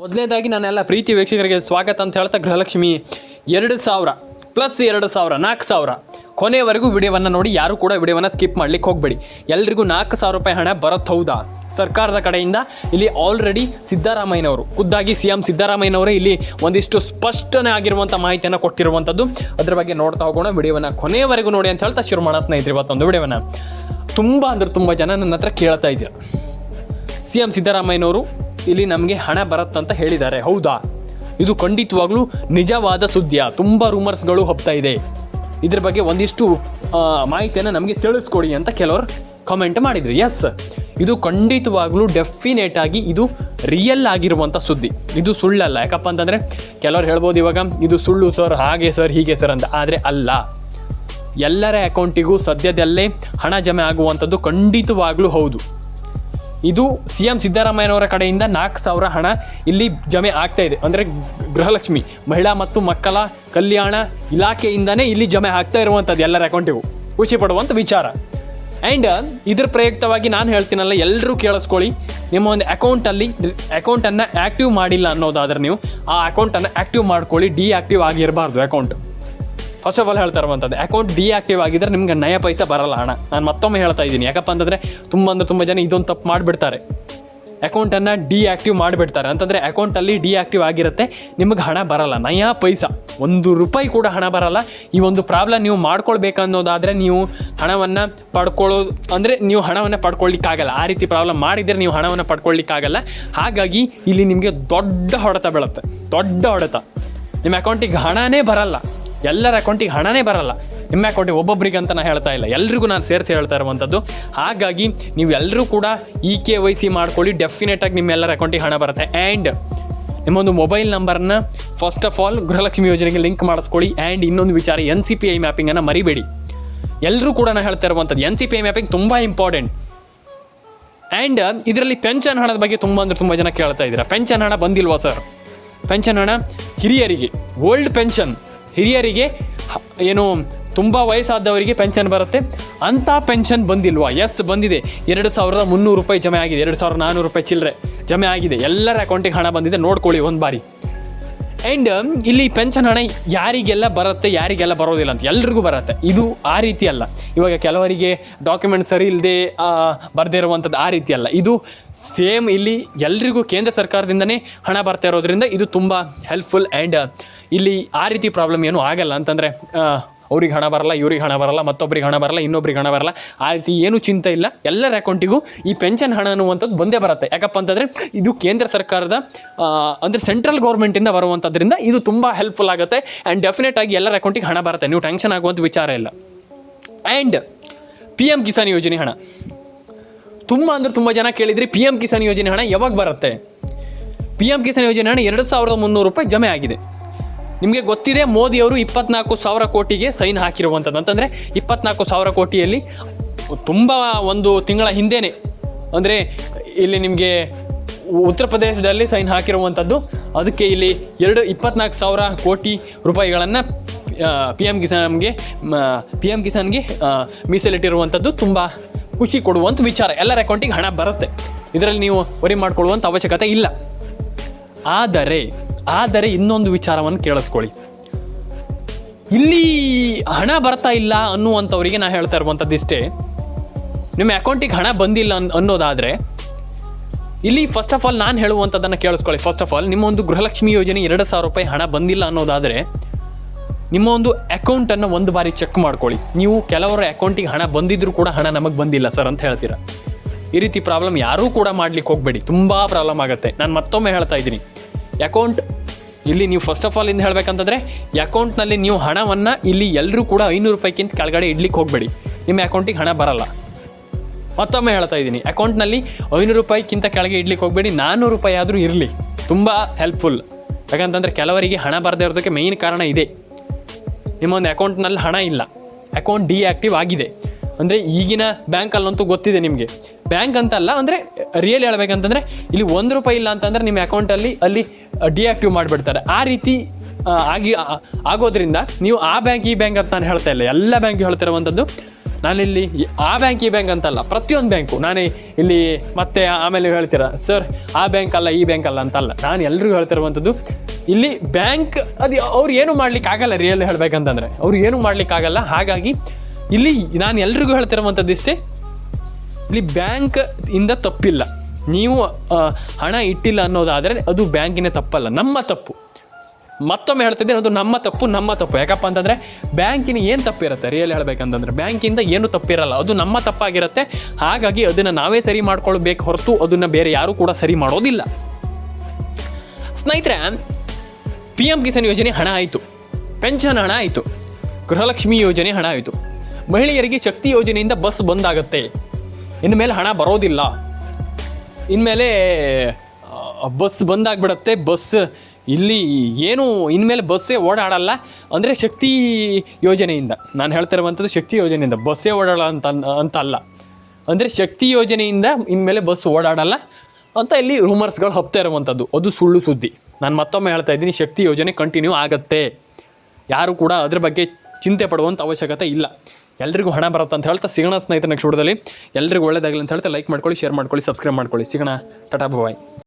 ಮೊದಲನೇದಾಗಿ ನಾನೆಲ್ಲ ಪ್ರೀತಿ ವೀಕ್ಷಕರಿಗೆ ಸ್ವಾಗತ ಅಂತ ಹೇಳ್ತಾ ಗೃಹಲಕ್ಷ್ಮಿ ಎರಡು ಸಾವಿರ ಪ್ಲಸ್ ಎರಡು ಸಾವಿರ, ನಾಲ್ಕು ಸಾವಿರ. ಕೊನೆಯವರೆಗೂ ವಿಡಿಯೋವನ್ನು ನೋಡಿ, ಯಾರು ಕೂಡ ವಿಡಿಯೋವನ್ನು ಸ್ಕಿಪ್ ಮಾಡ್ಲಿಕ್ಕೆ ಹೋಗಬೇಡಿ. ಎಲ್ರಿಗೂ ನಾಲ್ಕು ಸಾವಿರ ರೂಪಾಯಿ ಹಣ ಬರತ್ತೆ ಹೌದಾ? ಸರ್ಕಾರದ ಕಡೆಯಿಂದ ಇಲ್ಲಿ ಆಲ್ರೆಡಿ ಸಿದ್ದರಾಮಯ್ಯನವರು, ಖುದ್ದಾಗಿ ಸಿ ಎಂ ಸಿದ್ದರಾಮಯ್ಯನವರೇ ಇಲ್ಲಿ ಒಂದಿಷ್ಟು ಸ್ಪಷ್ಟನೆ ಆಗಿರುವಂಥ ಮಾಹಿತಿಯನ್ನು ಕೊಟ್ಟಿರುವಂಥದ್ದು ಅದ್ರ ಬಗ್ಗೆ ನೋಡ್ತಾ ಹೋಗೋಣ, ವಿಡಿಯೋವನ್ನು ಕೊನೆಯವರೆಗೂ ನೋಡಿ ಅಂತ ಹೇಳ್ತಾ ಶುರು ಮಾಡೋಣ ಸ್ನೇಹಿತರೆ ಇವತ್ತೊಂದು ವಿಡಿಯೋವನ್ನು. ತುಂಬ ಅಂದ್ರೆ ತುಂಬ ಜನ ನನ್ನ ಹತ್ರ ಕೇಳ್ತಾ ಇದ್ದೀರ. ಸಿ ಎಂ ಸಿದ್ದರಾಮಯ್ಯನವರು ಇಲ್ಲಿ ನಮಗೆ ಹಣ ಬರುತ್ತಂತ ಹೇಳಿದ್ದಾರೆ. ಹೌದಾ? ಇದು ಖಂಡಿತವಾಗ್ಲೂ ನಿಜವಾದ ಸುದ್ದಿಯ? ತುಂಬ ರೂಮರ್ಸ್ಗಳು ಹೋಗ್ತಾ ಇದೆ. ಇದ್ರ ಬಗ್ಗೆ ಒಂದಿಷ್ಟು ಮಾಹಿತಿಯನ್ನು ನಮಗೆ ತಿಳಿಸ್ಕೊಡಿ ಅಂತ ಕೆಲವರು ಕಮೆಂಟ್ ಮಾಡಿದರು. ಎಸ್ ಇದು ಖಂಡಿತವಾಗ್ಲೂ ಡೆಫಿನೇಟ್ ಆಗಿ ಇದು ರಿಯಲ್ ಆಗಿರುವಂಥ ಸುದ್ದಿ. ಇದು ಸುಳ್ಳಲ್ಲ. ಯಾಕಪ್ಪ ಅಂತಂದರೆ ಕೆಲವರು ಹೇಳ್ಬೋದು ಇವಾಗ, ಇದು ಸುಳ್ಳು ಸರ್ ಹಾಗೆ ಸರ್ ಹೀಗೆ ಸರ್ ಅಂತ. ಆದರೆ ಅಲ್ಲ. ಎಲ್ಲರ ಅಕೌಂಟಿಗೂ ಸದ್ಯದಲ್ಲೇ ಹಣ ಜಮೆ ಆಗುವಂಥದ್ದು ಖಂಡಿತವಾಗ್ಲೂ ಹೌದು. ಇದು ಸಿ ಎಂ ಸಿದ್ದರಾಮಯ್ಯನವರ ಕಡೆಯಿಂದ ನಾಲ್ಕು ಸಾವಿರ ಹಣ ಇಲ್ಲಿ ಜಮೆ ಆಗ್ತಾ ಇದೆ. ಅಂದರೆ ಗೃಹಲಕ್ಷ್ಮಿ, ಮಹಿಳಾ ಮತ್ತು ಮಕ್ಕಳ ಕಲ್ಯಾಣ ಇಲಾಖೆಯಿಂದನೇ ಇಲ್ಲಿ ಜಮೆ ಆಗ್ತಾ ಇರುವಂಥದ್ದು ಎಲ್ಲರ ಅಕೌಂಟಿಗೂ ಖುಷಿ ಪಡುವಂಥ ವಿಚಾರ. ಆ್ಯಂಡ್ ಇದ್ರ ಪ್ರಯುಕ್ತವಾಗಿ ನಾನು ಹೇಳ್ತೀನಲ್ಲ ಎಲ್ಲರೂ ಕೇಳಿಸ್ಕೊಳ್ಳಿ. ನಿಮ್ಮ ಒಂದು ಅಕೌಂಟಲ್ಲಿ ಅಕೌಂಟನ್ನು ಆ್ಯಕ್ಟಿವ್ ಮಾಡಿಲ್ಲ ಅನ್ನೋದಾದ್ರೆ ನೀವು ಆ ಅಕೌಂಟನ್ನು ಆ್ಯಕ್ಟಿವ್ ಮಾಡ್ಕೊಳ್ಳಿ ಡಿಆಕ್ಟಿವ್ ಆಗಿರಬಾರ್ದು ಅಕೌಂಟ್ ಫಸ್ಟ್ ಆಫ್ ಆಲ್ ಹೇಳ್ತಾ ಅಕೌಂಟ್ ಡಿಆಕ್ಟಿವ್ ಆಗಿದ್ರೆ ನಿಮ್ಗೆ ನಯ ಪೈಸೆ ಬರಲ್ಲ ಹಣ ನಾನು ಮತ್ತೊಮ್ಮೆ ಹೇಳ್ತಾ ಇದ್ದೀನಿ. ಯಾಕಪ್ಪ ಅಂತಂದರೆ ತುಂಬ ಅಂದ್ರೆ ತುಂಬ ಜನ ಇದೊಂದು ತಪ್ಪು ಮಾಡಿಬಿಡ್ತಾರೆ. ಅಕೌಂಟನ್ನು ಡಿಆಕ್ಟಿವ್ ಮಾಡಿಬಿಡ್ತಾರೆ. ಅಂತಂದರೆ ಅಕೌಂಟಲ್ಲಿ ಡಿಆಕ್ಟಿವ್ ಆಗಿರುತ್ತೆ, ನಿಮಗೆ ಹಣ ಬರಲ್ಲ. ನಯ ಪೈಸಾ. ಒಂದು ರೂಪಾಯಿ ಕೂಡ ಹಣ ಬರಲ್ಲ. ಈ ಒಂದು ಪ್ರಾಬ್ಲಮ್ ನೀವು ಮಾಡ್ಕೊಳ್ಬೇಕನ್ನೋದಾದರೆ ನೀವು ಹಣವನ್ನು ಪಡ್ಕೊಳ್ಳೋದು ಅಂದರೆ ನೀವು ಹಣವನ್ನು ಪಡ್ಕೊಳ್ಳಿಕ್ಕಾಗಲ್ಲ. ಆ ರೀತಿ ಪ್ರಾಬ್ಲಮ್ ಮಾಡಿದರೆ ನೀವು ಹಣವನ್ನು ಪಡ್ಕೊಳ್ಳಿಕ್ಕಾಗಲ್ಲ. ಹಾಗಾಗಿ ಇಲ್ಲಿ ನಿಮಗೆ ದೊಡ್ಡ ಹೊಡೆತ ಬೀಳುತ್ತೆ. ದೊಡ್ಡ ಹೊಡೆತ. ನಿಮ್ಮ ಅಕೌಂಟಿಗೆ ಹಣನೇ ಬರಲ್ಲ. ಎಲ್ಲರ ಅಕೌಂಟಿಗೆ ಹಣನೇ ಬರಲ್ಲ. ನಿಮ್ಮ ಅಕೌಂಟಿಗೆ ಒಬ್ಬೊಬ್ಬರಿಗೆ ಅಂತ ನಾನು ಹೇಳ್ತಾ ಇಲ್ಲ. ಎಲ್ರಿಗೂ ನಾನು ಸೇರಿಸಿ ಹೇಳ್ತಾ ಇರುವಂಥದ್ದು. ಹಾಗಾಗಿ ನೀವು ಎಲ್ಲರೂ ಕೂಡ ಇ ಕೆ ವೈ ಸಿ ಮಾಡ್ಕೊಳ್ಳಿ. ಡೆಫಿನೆಟಾಗಿ ನಿಮ್ಮ ಎಲ್ಲರ ಅಕೌಂಟಿಗೆ ಹಣ ಬರುತ್ತೆ. ಆ್ಯಂಡ್ ನಿಮ್ಮೊಂದು ಮೊಬೈಲ್ ನಂಬರ್ನ ಫಸ್ಟ್ ಆಫ್ ಆಲ್ ಗೃಹಲಕ್ಷ್ಮಿ ಯೋಜನೆಗೆ ಲಿಂಕ್ ಮಾಡಿಸ್ಕೊಳ್ಳಿ. ಆ್ಯಂಡ್ ಇನ್ನೊಂದು ವಿಚಾರ ಎನ್ ಸಿ ಪಿ ಐ ಮ್ಯಾಪಿಂಗನ್ನು ಮರಿಬೇಡಿ. ಎಲ್ಲರೂ ಕೂಡ ನಾನು ಹೇಳ್ತಾ ಇರುವಂಥದ್ದು N C P I mapping ತುಂಬ ಇಂಪಾರ್ಟೆಂಟ್ ಆ್ಯಂಡ್ ಇದರಲ್ಲಿ ಪೆನ್ಷನ್ ಹಣದ ಬಗ್ಗೆ ತುಂಬ ಅಂದರೆ ತುಂಬ ಜನ ಕೇಳ್ತಾ ಇದ್ದೀರಾ. ಪೆನ್ಷನ್ ಹಣ ಬಂದಿಲ್ವಾ ಸರ್ ಪೆನ್ಷನ್ ಹಣ ಹಿರಿಯರಿಗೆ. ಓಲ್ಡ್ ಪೆನ್ಷನ್ ಹಿರಿಯರಿಗೆ ಏನು ತುಂಬ ವಯಸ್ಸಾದವರಿಗೆ ಪೆನ್ಷನ್ ಬರುತ್ತೆ. ಅಂಥ ಪೆನ್ಷನ್ ಬಂದಿಲ್ವಾ? ಎಸ್ ಬಂದಿದೆ. ಎರಡು ಸಾವಿರದ ಮುನ್ನೂರು ರೂಪಾಯಿ ಜಮೆ ಆಗಿದೆ. ಎರಡು ಸಾವಿರದ ನಾನ್ನೂರು ರೂಪಾಯಿ ಚಿಲ್ಲರೆ ಜಮೆ ಆಗಿದೆ. ಎಲ್ಲರ ಅಕೌಂಟಿಗೆ ಹಣ ಬಂದಿದೆ. ನೋಡ್ಕೊಳ್ಳಿ ಒಂದು ಬಾರಿ. ಆ್ಯಂಡ್ ಇಲ್ಲಿ ಪೆನ್ಷನ್ ಹಣ ಯಾರಿಗೆಲ್ಲ ಬರುತ್ತೆ, ಯಾರಿಗೆಲ್ಲ ಬರೋದಿಲ್ಲ ಅಂತ ಎಲ್ರಿಗೂ ಬರುತ್ತೆ. ಇದು ಆ ರೀತಿ ಅಲ್ಲ. ಇವಾಗ ಕೆಲವರಿಗೆ ಡಾಕ್ಯುಮೆಂಟ್ ಸರಿ ಇಲ್ಲದೆ ಬರದೇ ಇರುವಂಥದ್ದು ಆ ರೀತಿ ಅಲ್ಲ. ಇದು ಸೇಮ್ ಇಲ್ಲಿ ಎಲ್ರಿಗೂ ಕೇಂದ್ರ ಸರ್ಕಾರದಿಂದನೇ ಹಣ ಬರ್ತಾ ಇರೋದ್ರಿಂದ ಇದು ತುಂಬ ಹೆಲ್ಪ್ಫುಲ್ ಆ್ಯಂಡ್ ಇಲ್ಲಿ ಆ ರೀತಿ ಪ್ರಾಬ್ಲಮ್ ಏನೂ ಆಗಲ್ಲ. ಅಂತಂದರೆ ಅವ್ರಿಗೆ ಹಣ ಬರಲ್ಲ, ಇವ್ರಿಗೆ ಹಣ ಬರಲ್ಲ ಮತ್ತೊಬ್ಬರಿಗೆ ಹಣ ಬರಲ್ಲ, ಇನ್ನೊಬ್ರಿಗೆ ಹಣ ಬರಲ್ಲ. ಆ ರೀತಿ ಏನೂ ಚಿಂತೆ ಇಲ್ಲ. ಎಲ್ಲರ ಅಕೌಂಟಿಗೂ ಈ ಪೆನ್ಷನ್ ಹಣ ಅನ್ನುವಂಥದ್ದು ಬಂದೇ ಬರುತ್ತೆ. ಯಾಕಪ್ಪ ಅಂತಂದರೆ ಇದು ಕೇಂದ್ರ ಸರ್ಕಾರದ ಅಂದರೆ ಸೆಂಟ್ರಲ್ ಗೌರ್ಮೆಂಟಿಂದ ಬರುವಂಥದ್ರಿಂದ ಇದು ತುಂಬ ಹೆಲ್ಪ್ಫುಲ್ ಆಗುತ್ತೆ. ಆ್ಯಂಡ್ ಡೆಫಿನೆಟ್ ಆಗಿ ಎಲ್ಲರ ಅಕೌಂಟಿಗೆ ಹಣ ಬರುತ್ತೆ. ನೀವು ಟೆನ್ಷನ್ ಆಗುವಂಥ ವಿಚಾರ ಇಲ್ಲ. ಆ್ಯಂಡ್ ಪಿ ಎಂ ಕಿಸಾನ್ ಯೋಜನೆ ಹಣ. ತುಂಬ ಅಂದರೆ ತುಂಬ ಜನ ಕೇಳಿದ್ರಿ ಪಿ ಎಂ ಕಿಸಾನ್ ಯೋಜನೆ ಹಣ ಯಾವಾಗ ಬರುತ್ತೆ? ಪಿ ಎಂ ಕಿಸಾನ್ ಯೋಜನೆ ಹಣ ಎರಡು ಸಾವಿರದ ಮುನ್ನೂರು ರೂಪಾಯಿ ಜಮೆ ಆಗಿದೆ. ನಿಮಗೆ ಗೊತ್ತಿದೆ, ಮೋದಿಯವರು ಇಪ್ಪತ್ನಾಲ್ಕು ಸಾವಿರ ಕೋಟಿಗೆ ಸೈನ್ ಹಾಕಿರುವಂಥದ್ದು. ಅಂತಂದರೆ ಇಪ್ಪತ್ನಾಲ್ಕು ಸಾವಿರ ಕೋಟಿಯಲ್ಲಿ ತುಂಬ ಒಂದು ತಿಂಗಳ ಹಿಂದೆಯೇ ಅಂದರೆ ಇಲ್ಲಿ ನಿಮಗೆ ಉತ್ತರ ಪ್ರದೇಶದಲ್ಲಿ ಸೈನ್ ಹಾಕಿರುವಂಥದ್ದು. ಅದಕ್ಕೆ ಇಲ್ಲಿ ಎರಡು, ಇಪ್ಪತ್ನಾಲ್ಕು ಸಾವಿರ ಕೋಟಿ ರೂಪಾಯಿಗಳನ್ನು ಪಿ ಎಂ ಕಿಸಾನ್ಗೆ ಪಿ ಎಂ ಕಿಸಾನ್ಗೆ ಮೀಸಲಿಟ್ಟಿರುವಂಥದ್ದು ತುಂಬ ಖುಷಿ ಕೊಡುವಂಥ ವಿಚಾರ. ಎಲ್ಲರ ಅಕೌಂಟಿಗೆ ಹಣ ಬರುತ್ತೆ. ಇದರಲ್ಲಿ ನೀವು ವರಿ ಮಾಡಿಕೊಳ್ಳುವಂಥ ಅವಶ್ಯಕತೆ ಇಲ್ಲ. ಆದರೆ ಆದರೆ ಇನ್ನೊಂದು ವಿಚಾರವನ್ನು ಕೇಳಿಸ್ಕೊಳ್ಳಿ. ಇಲ್ಲಿ ಹಣ ಬರ್ತಾ ಇಲ್ಲ ಅನ್ನುವಂಥವರಿಗೆ ನಾನು ಹೇಳ್ತಾ ಇರುವಂಥದ್ದು ಇಷ್ಟೇ. ನಿಮ್ಮ ಅಕೌಂಟಿಗೆ ಹಣ ಬಂದಿಲ್ಲ ಅನ್, ಅನ್ನೋದಾದರೆ ಇಲ್ಲಿ ಫಸ್ಟ್ ಆಫ್ ಆಲ್ ನಾನು ಹೇಳುವಂಥದ್ದನ್ನು ಕೇಳಿಸ್ಕೊಳ್ಳಿ. ಫಸ್ಟ್ ಆಫ್ ಆಲ್ ನಿಮ್ಮ ಒಂದು ಗೃಹಲಕ್ಷ್ಮಿ ಯೋಜನೆ ಎರಡು ಸಾವಿರ ರೂಪಾಯಿ ಹಣ ಬಂದಿಲ್ಲ ಅನ್ನೋದಾದರೆ ನಿಮ್ಮ ಒಂದು ಅಕೌಂಟನ್ನು ಒಂದು ಬಾರಿ ಚೆಕ್ ಮಾಡ್ಕೊಳ್ಳಿ. ನೀವು ಕೆಲವರ ಅಕೌಂಟಿಗೆ ಹಣ ಬಂದಿದ್ದರೂ ಕೂಡ ಹಣ ನಮಗೆ ಬಂದಿಲ್ಲ ಸರ್ ಅಂತ ಹೇಳ್ತೀರಾ. ಈ ರೀತಿ ಪ್ರಾಬ್ಲಮ್ ಯಾರೂ ಕೂಡ ಮಾಡ್ಲಿಕ್ಕೆ ಹೋಗಬೇಡಿ. ತುಂಬ ಪ್ರಾಬ್ಲಮ್ ಆಗುತ್ತೆ. ನಾನು ಮತ್ತೊಮ್ಮೆ ಹೇಳ್ತಾ ಇದ್ದೀನಿ. ಅಕೌಂಟ್ ಇಲ್ಲಿ ನೀವು ಫಸ್ಟ್ ಆಫ್ ಆಲ್ ಇಂದ ಹೇಳ್ಬೇಕಂತಂದರೆ ಅಕೌಂಟ್ನಲ್ಲಿ ನೀವು ಹಣವನ್ನು ಇಲ್ಲಿ ಎಲ್ಲರೂ ಕೂಡ ಐನೂರು ರೂಪಾಯಿಗಿಂತ ಕೆಳಗಡೆ ಇಡ್ಲಿಕ್ಕೆ ಹೋಗಬೇಡಿ. ನಿಮ್ಮ ಅಕೌಂಟಿಗೆ ಹಣ ಬರಲ್ಲ. ಮತ್ತೊಮ್ಮೆ ಹೇಳ್ತಾ ಇದ್ದೀನಿ ಅಕೌಂಟ್ನಲ್ಲಿ ಐನೂರು ರೂಪಾಯಿಗಿಂತ ಕೆಳಗೆ ಇಡ್ಲಿಕ್ಕೆ ಹೋಗಬೇಡಿ ನಾನ್ನೂರು ರೂಪಾಯಿ ಆದರೂ ಇರಲಿ. ತುಂಬ ಹೆಲ್ಪ್ಫುಲ್ ಯಾಕಂತಂದರೆ ಕೆಲವರಿಗೆ ಹಣ ಬರದೇ ಇರೋದಕ್ಕೆ ಮೇಯ್ನ್ ಕಾರಣ ಇದೆ. ನಿಮ್ಮ ಒಂದು ಅಕೌಂಟ್ನಲ್ಲಿ ಹಣ ಇಲ್ಲ. ಅಕೌಂಟ್ ಡಿಆಕ್ಟಿವ್ ಆಗಿದೆ. ಅಂದರೆ ಈಗಿನ ಬ್ಯಾಂಕಲ್ಲಂತೂ ಗೊತ್ತಿದೆ ನಿಮಗೆ. ಬ್ಯಾಂಕ್ ಅಂತಲ್ಲ, ಅಂದರೆ ರಿಯಲ್ ಹೇಳ್ಬೇಕಂತಂದರೆ, ಇಲ್ಲಿ ಒಂದು ರೂಪಾಯಿ ಇಲ್ಲ ಅಂತಂದರೆ ನಿಮ್ಮ ಅಕೌಂಟಲ್ಲಿ ಅಲ್ಲಿ ಡಿಆಕ್ಟಿವ್ ಮಾಡಿಬಿಡ್ತಾರೆ. ಆ ರೀತಿ ಆಗಿ ಆಗೋದ್ರಿಂದ ನೀವು ಆ ಬ್ಯಾಂಕ್ ಈ ಬ್ಯಾಂಕ್ ಅಂತ ನಾನು ಹೇಳ್ತಾ ಇಲ್ಲ. ಎಲ್ಲ ಬ್ಯಾಂಕ್ ಹೇಳ್ತಿರುವಂಥದ್ದು, ನಾನಿಲ್ಲಿ ಆ ಬ್ಯಾಂಕ್ ಈ ಬ್ಯಾಂಕ್ ಅಂತಲ್ಲ, ಪ್ರತಿಯೊಂದು ಬ್ಯಾಂಕು ನಾನು ಇಲ್ಲಿ ಮತ್ತೆ ಆಮೇಲೆ ಹೇಳ್ತೀರ ಸರ್ ಆ ಬ್ಯಾಂಕ್ ಅಲ್ಲ, ಈ ಬ್ಯಾಂಕ್ ಅಲ್ಲ ಅಂತಲ್ಲ. ನಾನು ಎಲ್ರಿಗೂ ಹೇಳ್ತಿರುವಂಥದ್ದು, ಇಲ್ಲಿ ಬ್ಯಾಂಕ್ ಅದು ಅವ್ರು ಏನು ಮಾಡ್ಲಿಕ್ಕೆ ಆಗಲ್ಲ ರಿಯಲ್ ಹೇಳ್ಬೇಕಂತಂದ್ರೆ. ಅವ್ರು ಏನು ಮಾಡ್ಲಿಕ್ಕೆ ಆಗಲ್ಲ, ಹಾಗಾಗಿ ಇಲ್ಲಿ ನಾನು ಎಲ್ರಿಗೂ ಹೇಳ್ತಿರುವಂಥದ್ದು ಇಷ್ಟೇ ಇಲ್ಲಿ ಬ್ಯಾಂಕ್ ಇಂದ ತಪ್ಪಿಲ್ಲ. ನೀವು ಹಣ ಇಟ್ಟಿಲ್ಲ ಅನ್ನೋದಾದರೆ ಅದು ಬ್ಯಾಂಕಿನ ತಪ್ಪಲ್ಲ, ನಮ್ಮ ತಪ್ಪು. ಮತ್ತೊಮ್ಮೆ ಹೇಳ್ತಿದ್ದೇನೆ ಅದು ನಮ್ಮ ತಪ್ಪು ನಮ್ಮ ತಪ್ಪು. ಯಾಕಪ್ಪ ಅಂತಂದರೆ ಬ್ಯಾಂಕಿನ ಏನು ತಪ್ಪಿರುತ್ತೆ? ರಿಯಲ್ ಹೇಳ್ಬೇಕಂತಂದ್ರೆ ಬ್ಯಾಂಕಿಂದ ಏನು ತಪ್ಪಿರಲ್ಲ, ಅದು ನಮ್ಮ ತಪ್ಪಾಗಿರುತ್ತೆ. ಹಾಗಾಗಿ ಅದನ್ನು ನಾವೇ ಸರಿ ಮಾಡ್ಕೊಳ್ಬೇಕು ಹೊರತು ಅದನ್ನು ಬೇರೆ ಯಾರೂ ಕೂಡ ಸರಿ ಮಾಡೋದಿಲ್ಲ. ಸ್ನೇಹಿತರೆ ಪಿ ಎಂ ಕಿಸಾನ್ ಯೋಜನೆ ಹಣ ಆಯಿತು. ಪೆನ್ಷನ್ ಹಣ ಆಯಿತು. ಗೃಹಲಕ್ಷ್ಮಿ ಯೋಜನೆ ಹಣ ಆಯಿತು. ಮಹಿಳೆಯರಿಗೆ ಶಕ್ತಿ ಯೋಜನೆಯಿಂದ ಬಸ್ ಬಂದಾಗತ್ತೆ ಮೇಲೆ ಹಣ ಬರೋದಿಲ್ಲ. ಇನ್ಮೇಲೆ ಬಸ್ ಬಂದಾಗ್ಬಿಡತ್ತೆ. ಬಸ್ ಇಲ್ಲಿ ಏನು ಇನ್ಮೇಲೆ ಬಸ್ಸೇ ಓಡಾಡಲ್ಲ. ಅಂದರೆ ಶಕ್ತಿ ಯೋಜನೆಯಿಂದ. ನಾನು ಹೇಳ್ತಿರುವಂಥದ್ದು ಶಕ್ತಿ ಯೋಜನೆಯಿಂದ. ಬಸ್ಸೇ ಓಡಾಡಲ್ಲ ಅಂತ ಅಂತ ಅಲ್ಲ ಅಂದರೆ ಶಕ್ತಿ ಯೋಜನೆಯಿಂದ ಇನ್ಮೇಲೆ ಬಸ್ ಓಡಾಡಲ್ಲ ಅಂತ ಇಲ್ಲಿ ರೂಮರ್ಸ್ಗಳು ಹಬ್ತಾ ಇರುವಂಥದ್ದು. ಅದು ಸುಳ್ಳು ಸುದ್ದಿ. ನಾನು ಮತ್ತೊಮ್ಮೆ ಹೇಳ್ತಾ ಇದ್ದೀನಿ, ಶಕ್ತಿ ಯೋಜನೆ ಕಂಟಿನ್ಯೂ ಆಗತ್ತೆ. ಯಾರು ಕೂಡ ಅದ್ರ ಬಗ್ಗೆ ಚಿಂತೆ ಪಡುವಂಥ ಅವಶ್ಯಕತೆ ಇಲ್ಲ. ಎಲ್ರಿಗೂ ಹಣ ಬರುತ್ತೆ ಅಂತ ಹೇಳ್ತಾ ಸಿಗೋಣ ಸ್ನೇಹಿತರ ನೆಕ್ಸ್ಟ್ ವಿಡಿಯೋದಲ್ಲಿ ಎಲ್ರಿಗೂ ಒಳ್ಳೇದಾಗಲಿ ಅಂತ ಹೇಳ್ತಾ ಲೈಕ್ ಮಾಡ್ಕೊಳ್ಳಿ ಶೇರ್ ಮಾಡ್ಕೊಳ್ಳಿ ಸಬ್ಸ್ಕ್ರೈಬ್ ಮಾಡ್ಕೊಳ್ಳಿ. ಸಿಗೋಣ. ಟಾಟಾ ಬಾಯ್